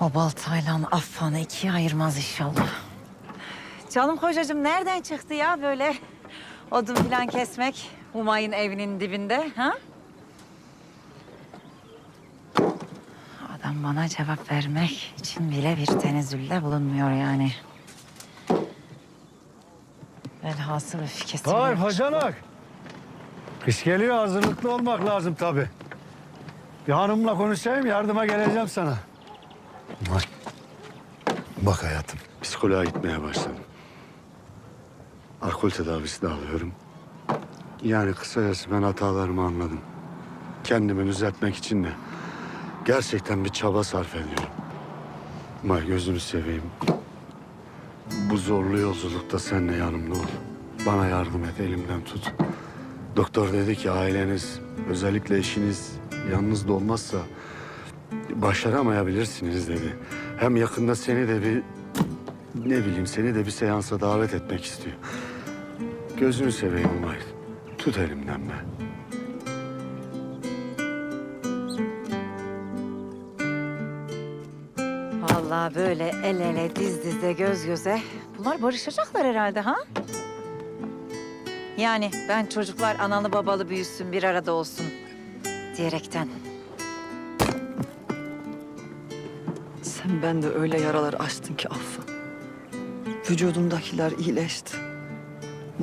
O baltayla affanı ikiye ayırmaz inşallah. Canım kocacığım nereden çıktı ya böyle odun falan kesmek Humayun evinin dibinde ha? Adam bana cevap vermek için bile bir tenezzülde bulunmuyor yani. Velhasıl öfkesi. Vay yok. bacanak. Kış geliyor hazırlıklı olmak lazım tabii. Bir hanımla konuşayım yardıma geleceğim sana. Bak, bak hayatım psikoloğa gitmeye başladım. Alkol tedavisi de alıyorum. Yani kısacası ben hatalarımı anladım. Kendimi düzeltmek için de gerçekten bir çaba sarf ediyorum. Ama gözünü seveyim. Bu zorlu yolculukta sen de yanımda ol. Bana yardım et, elimden tut. Doktor dedi ki aileniz, özellikle eşiniz yalnız da olmazsa başaramayabilirsiniz dedi. Hem yakında seni de bir ne bileyim seni de bir seansa davet etmek istiyor. Gözünü seveyim Umay. Tut elimden be. Vallahi böyle el ele diz dize göz göze bunlar barışacaklar herhalde ha? Yani ben çocuklar analı babalı büyüsün bir arada olsun diyerekten. Sen bende öyle yaralar açtın ki affı. Vücudumdakiler iyileşti.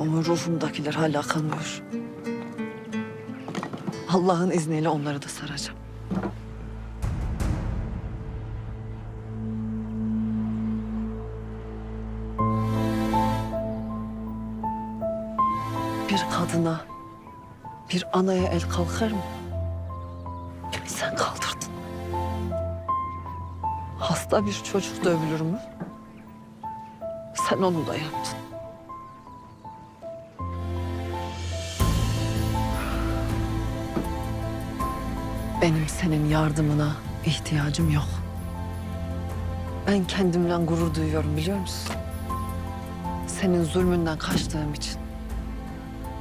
Ama ruhumdakiler hala kanıyor. Allah'ın izniyle onları da saracağım. Bir kadına, bir anaya el kalkar mı? Sen kaldırdın. Hasta bir çocuk dövülür mü? Sen onu da yaptın. Benim senin yardımına ihtiyacım yok. Ben kendimle gurur duyuyorum biliyor musun? Senin zulmünden kaçtığım için.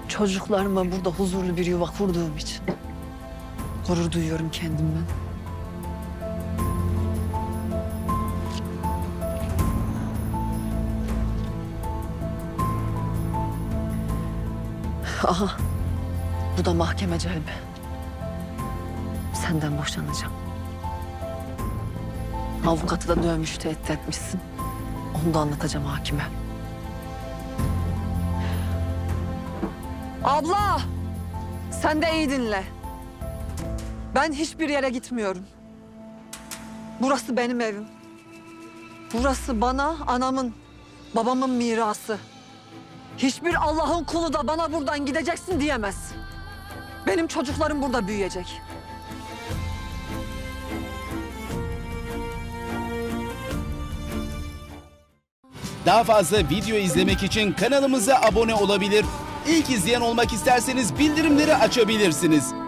Çocuklarıma burada huzurlu bir yuva kurduğum için. Gurur duyuyorum kendimden. Aha. Bu da mahkeme celbi. Senden boşanacağım. Avukatı da dövmüş tehdit etmişsin. Onu da anlatacağım hakime. Abla! Sen de iyi dinle. Ben hiçbir yere gitmiyorum. Burası benim evim. Burası bana anamın, babamın mirası. Hiçbir Allah'ın kulu da bana buradan gideceksin diyemez. Benim çocuklarım burada büyüyecek. Daha fazla video izlemek için kanalımıza abone olabilir. İlk izleyen olmak isterseniz bildirimleri açabilirsiniz.